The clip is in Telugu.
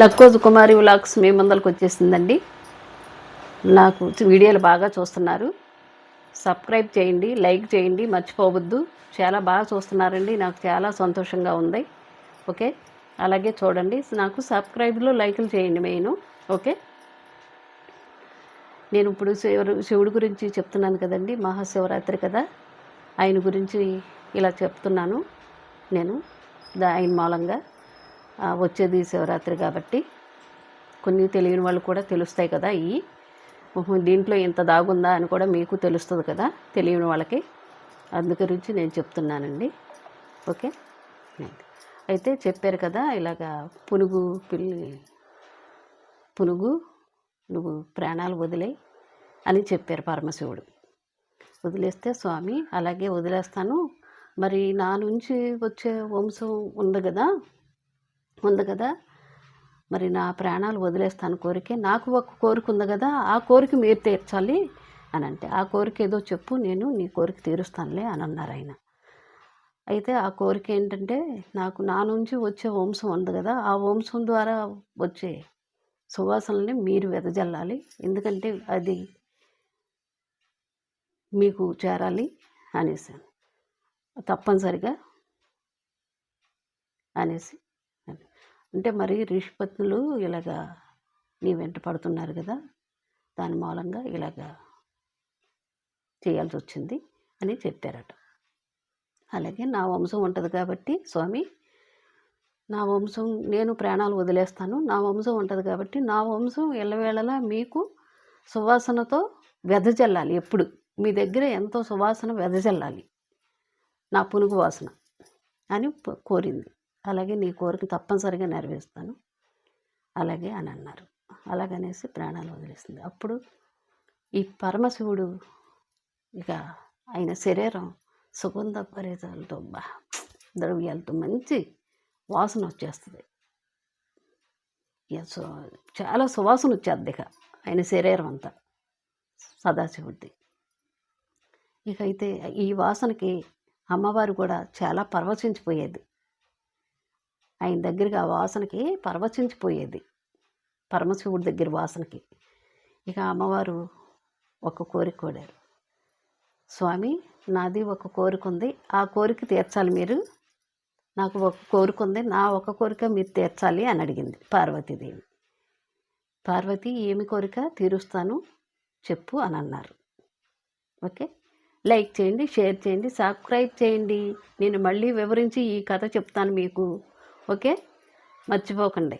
లక్కోజ్ కుమారి వ్లాగ్స్ మీ ముందరకు వచ్చేసిందండి. నాకు వీడియోలు బాగా చూస్తున్నారు. సబ్స్క్రైబ్ చేయండి లైక్ చేయండి మర్చిపోవద్దు. చాలా బాగా చూస్తున్నారండి. నాకు చాలా సంతోషంగా ఉంది. ఓకే? అలాగే చూడండి. నాకు సబ్స్క్రైబ్లో లైకులు చేయండి మెయిన్. ఓకే? నేను ఇప్పుడు శివుడు శివుడి గురించి చెప్తున్నాను కదండి. మహాశివరాత్రి కదా. ఆయన గురించి ఇలా చెప్తున్నాను నేను. ఆయన మూలంగా. వచ్చేది శివరాత్రి కాబట్టి కొన్ని తెలియని వాళ్ళు కూడా తెలుస్తాయి కదా ఈ. దీంట్లో ఇంత దాగుందా అని కూడా మీకు తెలుస్తుంది కదా తెలియని వాళ్ళకి. అందుగురించి నేను చెప్తున్నానండి. ఓకే? అయితే చెప్పారు కదా ఇలాగా పునుగు పిల్లి పునుగు నువ్వు ప్రాణాలు వదిలే అని చెప్పారు పరమశివుడు. వదిలేస్తే స్వామి అలాగే వదిలేస్తాను. మరి నా నుంచి వచ్చే వంశం ఉంది కదా ఉంది కదా. మరి నా ప్రాణాలు వదిలేస్తాను కోరికే. నాకు ఒక కోరిక ఉంది కదా ఆ కోరిక మీరు తీర్చాలి అని అంటే ఆ కోరిక ఏదో చెప్పు నేను నీ కోరిక తీరుస్తానులే అని అన్నారు ఆయన. అయితే ఆ కోరిక ఏంటంటే నాకు నా నుంచి వచ్చే వంశం ఉంది కదా ఆ వంశం ద్వారా వచ్చే సువాసనల్ని మీరు వెదజల్లాలి. ఎందుకంటే అది మీకు చేరాలి అనేసి. తప్పనిసరిగా అనేసి అంటే మరి రిషిపత్నులు ఇలాగా నీ వెంట పడుతున్నారు కదా దాని మూలంగా ఇలాగా చేయాల్సి వచ్చింది అని చెప్పారట. అలాగే నా వంశం ఉంటుంది కాబట్టి స్వామి నా వంశం నేను ప్రాణాలు వదిలేస్తాను నా వంశం ఉంటుంది కాబట్టి నా వంశం ఎల్లవేళలా మీకు సువాసనతో వెదజల్లాలి ఎప్పుడు. మీ దగ్గర ఎంతో సువాసన వెదజల్లాలి. నా పునుగు వాసన అని కోరింది. అలాగే నీ కోరిక తప్పనిసరిగా నెరవేరుస్తాను. అలాగే అని అన్నారు. అలాగనేసి ప్రాణాలు వదిలేసింది. అప్పుడు ఈ పరమశివుడు ఇక ఆయన శరీరం సుగంధ పరితాలతో బా ద్రవ్యాలతో మంచి వాసన వచ్చేస్తుంది. చాలా సువాసన వచ్చేద్ది ఇక ఆయన శరీరం అంతా సదాశివుడిది. ఇక అయితే ఈ వాసనకి అమ్మవారు కూడా చాలా పరవశించిపోయేది. ఆయన దగ్గరికి ఆ వాసనకి పరవశించిపోయేది. పరమశివుడి దగ్గర వాసనకి. ఇక అమ్మవారు ఒక కోరిక కోడారు స్వామి నాది ఒక కోరిక ఉంది. ఆ కోరిక తీర్చాలి మీరు. నాకు ఒక కోరిక ఉంది. నా ఒక కోరిక మీరు తీర్చాలి అని అడిగింది పార్వతీదేవి. పార్వతి ఏమి కోరిక? తీరుస్తాను. చెప్పు అని అన్నారు. ఓకే? లైక్ చేయండి షేర్ చేయండి సబ్స్క్రైబ్ చేయండి. నేను మళ్ళీ వివరించి ఈ కథ చెప్తాను మీకు. ఓకే? మర్చిపోకండి.